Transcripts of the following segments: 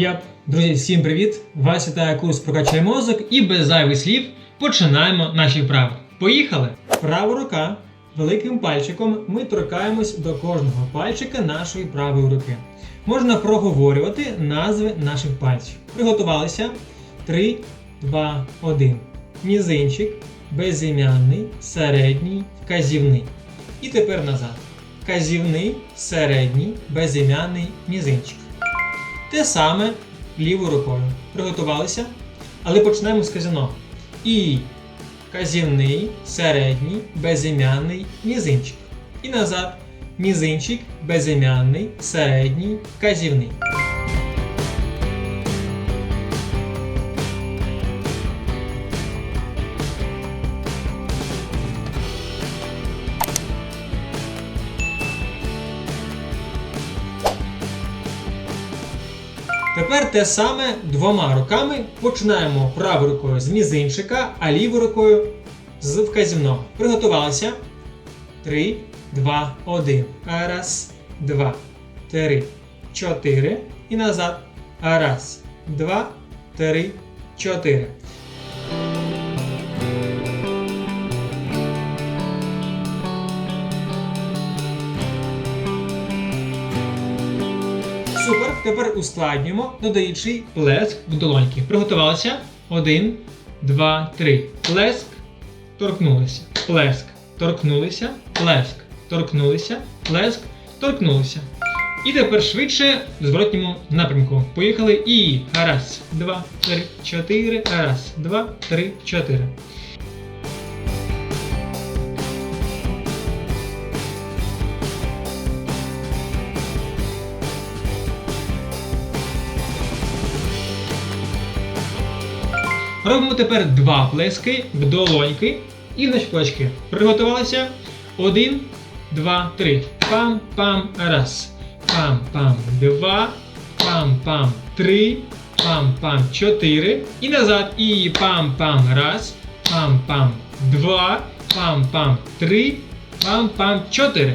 Єп. Друзі, всім привіт! Вас вітає курс Прокачай мозок і без зайвих слів починаємо наші вправи. Поїхали! Права рука. Великим пальчиком ми торкаємось до кожного пальчика нашої правої руки. Можна проговорювати назви наших пальців. Приготувалися. 3, 2, 1. Мізинчик, безім'яний, середній, вказівний. І тепер назад. Вказівний, середній, безім'яний, мізинчик. Те саме лівою рукою. Приготувалися. Але почнемо з казино. І казівний, середній, безім'яний, мізинчик. І назад. Мізинчик, безім'яний, середній, казівний. Тепер те саме двома руками. Починаємо правою рукою з мізинчика, а лівою рукою з вказівного. Приготувалися. 3, 2, 1. Раз, два, три, чотири. І назад. Раз, два, три, чотири. Тепер ускладнюємо, додаючи плеск в долоньки. Приготувалися. Один, два, три. Плеск. Торкнулися. Плеск. Торкнулися. Плеск. Торкнулися. Плеск. Торкнулися. І тепер швидше в зворотньому напрямку. Поїхали і раз, два, три, чотири. Раз, два, три, чотири. Робимо тепер два плески в долоньки і на щелчки. Приготувалися. Один, два, три. Пам-пам, раз. Пам-пам, два. Пам-пам, три. Пам-пам, чотири. І назад. І пам-пам, раз. Пам-пам, два. Пам-пам, три. Пам-пам, чотири.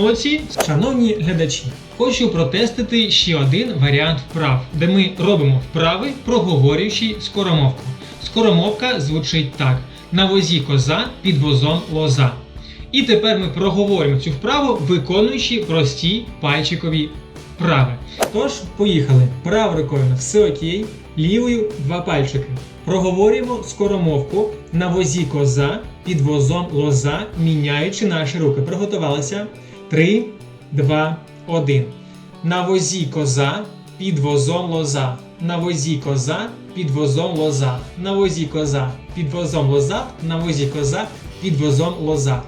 Молодці, шановні глядачі, хочу протестити ще один варіант вправ, де ми робимо вправи, проговорюючи скоромовку. Скоромовка звучить так: на возі коза під возом лоза. І тепер ми проговорюємо цю вправу, виконуючи прості пальчикові вправи. Тож, поїхали. Правою рукою все окей, лівою два пальчики. Проговорюємо скоромовку на возі коза під возом лоза, міняючи наші руки. Приготувалися. 3, 2, 1. На возі коза під возом лоза. На возі коза під возом лоза. На возі коза під возом лоза. На возі коза під возом лоза.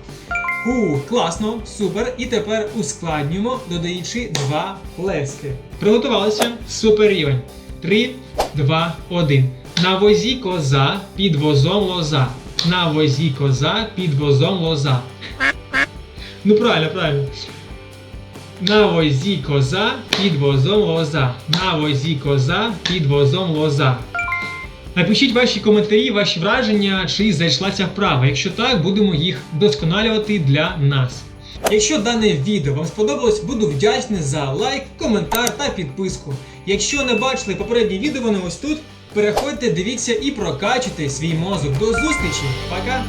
Ху, класно, супер. І тепер ускладнюємо, додаючи два плески. Приготувалися. Супер рівень. 3, 2, 1. На возі коза під возом лоза. На возі коза під возом лоза. Ну правильно, правильно. На возі коза під возом лоза. На возі коза під возом лоза. Напишіть ваші коментарі, ваші враження, чи зайшла ця вправа. Якщо так, будемо їх вдосконалювати для нас. Якщо дане відео вам сподобалось, буду вдячний за лайк, коментар та підписку. Якщо не бачили попередні відео, вони ось тут. Переходьте, дивіться і прокачуйте свій мозок. До зустрічі! Пока!